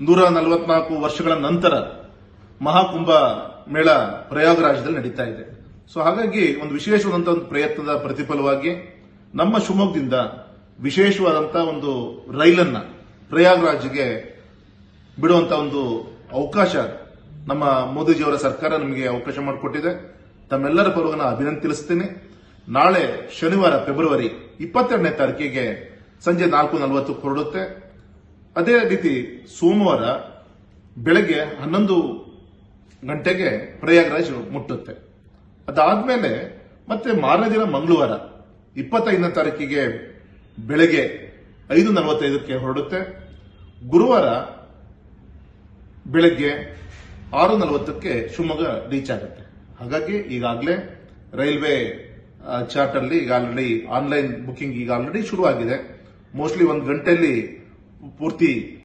ನೂರ ನಲವತ್ನಾಲ್ಕು ವರ್ಷಗಳ ನಂತರ ಮಹಾಕುಂಭ ಮೇಳ ಪ್ರಯಾಗರಾಜದಲ್ಲಿ ನಡೀತಾ ಇದೆ. ಸೊ ಹಾಗಾಗಿ ಒಂದು ವಿಶೇಷವಾದಂತಹ ಒಂದು ಪ್ರಯತ್ನದ ಪ್ರತಿಫಲವಾಗಿ ನಮ್ಮ ಶಿವಮೊಗ್ಗದಿಂದ ವಿಶೇಷವಾದಂತಹ ಒಂದು ರೈಲನ್ನ ಪ್ರಯಾಗರಾಜ್ಗೆ ಬಿಡುವಂತ ಒಂದು ಅವಕಾಶ ನಮ್ಮ ಮೋದಿಜಿಯವರ ಸರ್ಕಾರ ನಮಗೆ ಅವಕಾಶ ಮಾಡಿಕೊಟ್ಟಿದೆ. ತಮ್ಮೆಲ್ಲರ ಪರವಾಗಿ ಅಭಿನಂದನೆ ತಿಳಿಸ್ತೀನಿ. ನಾಳೆ ಶನಿವಾರ, ಫೆಬ್ರವರಿ ಇಪ್ಪತ್ತೆರಡನೇ ತಾರೀಕಿಗೆ ಸಂಜೆ ನಾಲ್ಕು ನಲವತ್ತು ಹೊರಡುತ್ತೆ. ಅದೇ ರೀತಿ ಸೋಮವಾರ ಬೆಳಗ್ಗೆ ಹನ್ನೊಂದು ಗಂಟೆಗೆ ಪ್ರಯಾಗರಾಜ್ ಮುಟ್ಟುತ್ತೆ. ಅದಾದ್ಮೇಲೆ ಮತ್ತೆ ಮಾರನೇ ದಿನ ಮಂಗಳವಾರ ಇಪ್ಪತ್ತೈದನೇ ತಾರೀಕಿಗೆ ಬೆಳಗ್ಗೆ ಐದು ನಲವತ್ತೈದಕ್ಕೆ ಹೊರಡುತ್ತೆ. ಗುರುವಾರ ಬೆಳಗ್ಗೆ ಆರು ನಲವತ್ತಕ್ಕೆ ಶಿವಮೊಗ್ಗ ರೀಚ್ ಆಗುತ್ತೆ. ಹಾಗಾಗಿ ಈಗಾಗಲೇ ರೈಲ್ವೆ ಚಾರ್ಟ್ ಅಲ್ಲಿ ಈಗ ಆಲ್ರೆಡಿ ಆನ್ಲೈನ್ ಬುಕಿಂಗ್ ಈಗ ಆಲ್ರೆಡಿ ಶುರು ಆಗಿದೆ ಮೋಸ್ಟ್ಲಿ ಒಂದು ಗಂಟೆಯಲ್ಲಿ por ti.